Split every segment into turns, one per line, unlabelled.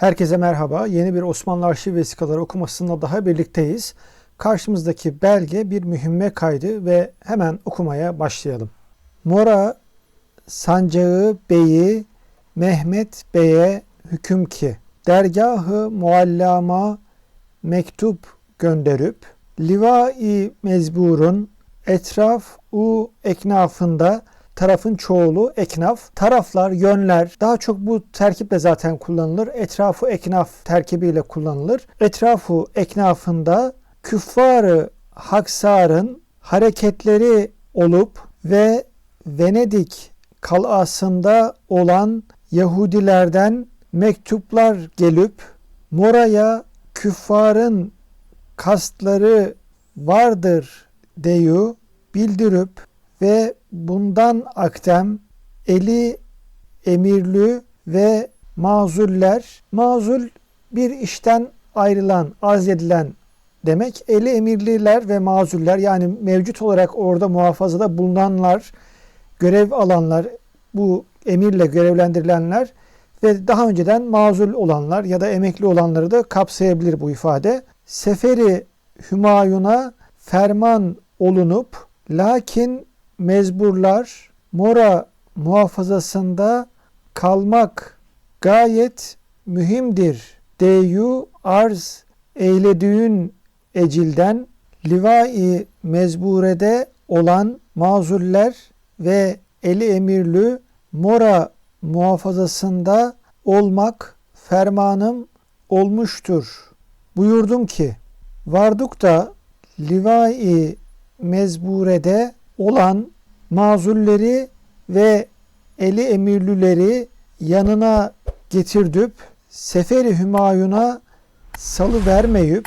Herkese merhaba. Yeni bir Osmanlı Arşiv Vesikaları okumasında daha birlikteyiz. Karşımızdaki belge bir mühimme kaydı ve hemen okumaya başlayalım. Mora Sancağı Bey'i Mehmet Bey'e hüküm ki dergahı muallama mektup gönderip livai mezburun etraf u eknafında tarafın çoğulu eknaf, taraflar, yönler daha çok bu terkiple zaten kullanılır. Etrafı eknaf terkibiyle kullanılır. Etrafı eknafında küffarı haksarın hareketleri olup ve Venedik kalasında olan Yahudilerden mektuplar gelip Mora'ya küffarın kastları vardır deyu bildirip ve bundan aktem eli emirlü ve mazuller mazul bir işten ayrılan, azledilen demek. Eli emirliler ve mazuller yani mevcut olarak orada muhafazada bulunanlar, görev alanlar, bu emirle görevlendirilenler ve daha önceden mazul olanlar ya da emekli olanları da kapsayabilir bu ifade. Seferi Hümayun'a ferman olunup lakin mezburlar mora muhafazasında kalmak gayet mühimdir. Deyu arz eylediğin ecilden livai mezburede olan mazuller ve eli emirlü mora muhafazasında olmak fermanım olmuştur. Buyurdum ki vardık da livai mezburede olan mazulleri ve eli emirlüleri yanına getirdip Seferi Hümayun'a salı vermeyip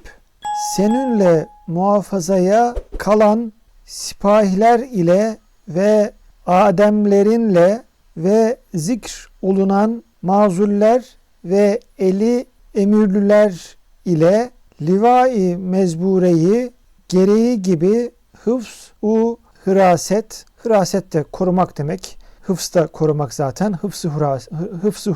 seninle muhafazaya kalan sipahiler ile ve ademlerinle ve zikr olunan mazuller ve eli emirlüler ile livai mezbureyi gereği gibi hıfz u hıraset, hıraset de korumak demek. Hıfz da korumak zaten. Hıfz-ı hıras,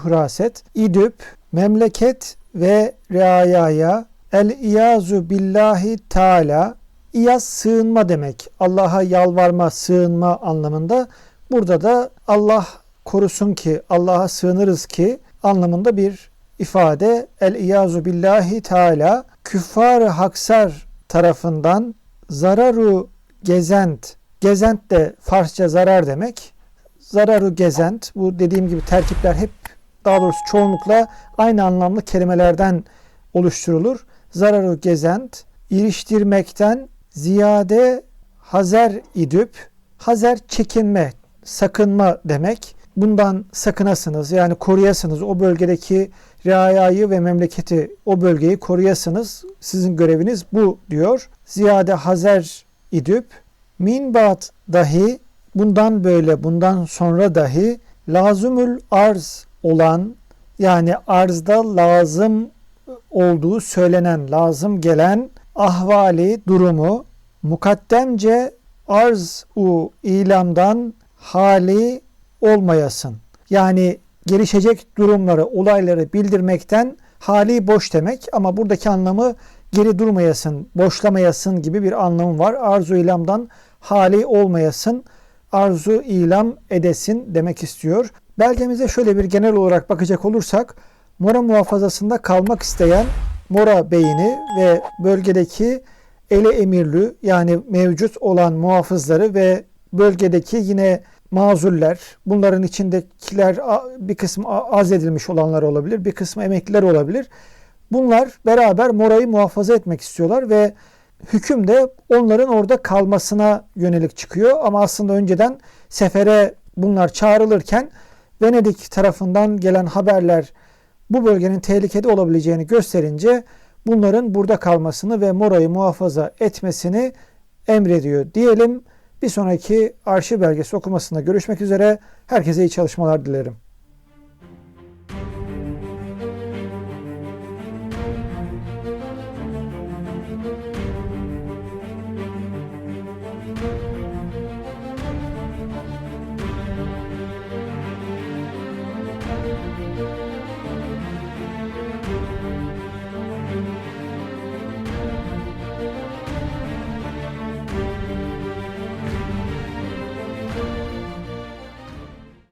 hıraset. İdüp, memleket ve reayaya el iyazu billahi teala İyaz sığınma demek. Allah'a yalvarma, sığınma anlamında. Burada da Allah korusun ki, Allah'a sığınırız ki anlamında bir ifade. El iyazu billahi teala küffar haksar tarafından zararu gezent Gezent de Farsça zarar demek. Zararu gezent. Bu dediğim gibi terkipler hep daha doğrusu çoğunlukla aynı anlamlı kelimelerden oluşturulur. Zararu gezent iliştirmekten ziyade hazer idüp hazer çekinme, sakınma demek. Bundan sakınasınız yani koruyasınız. O bölgedeki riayayı ve memleketi o bölgeyi koruyasınız. Sizin göreviniz bu diyor. Ziyade hazer idüp Minbat dahi bundan böyle bundan sonra dahi lazımül arz olan yani arzda lazım olduğu söylenen, lazım gelen ahvali, durumu mukaddemce arz u ilamdan hali olmayasın. Yani gelişecek durumları, olayları bildirmekten hali boş demek ama buradaki anlamı geri durmayasın, boşlamayasın gibi bir anlamı var. Arzu ilamdan hali olmayasın, arzu ilam edesin demek istiyor. Belgemize şöyle bir genel olarak bakacak olursak, Mora muhafazasında kalmak isteyen Mora beyini ve bölgedeki ele emirlü yani mevcut olan muhafızları ve bölgedeki yine mazuller, bunların içindekiler bir kısmı az edilmiş olanlar olabilir, bir kısmı emekliler olabilir. Bunlar beraber Mora'yı muhafaza etmek istiyorlar ve hüküm de onların orada kalmasına yönelik çıkıyor. Ama aslında önceden sefere bunlar çağrılırken Venedik tarafından gelen haberler bu bölgenin tehlikede olabileceğini gösterince bunların burada kalmasını ve Mora'yı muhafaza etmesini emrediyor diyelim. Bir sonraki arşiv belgesi okumasında görüşmek üzere. Herkese iyi çalışmalar dilerim.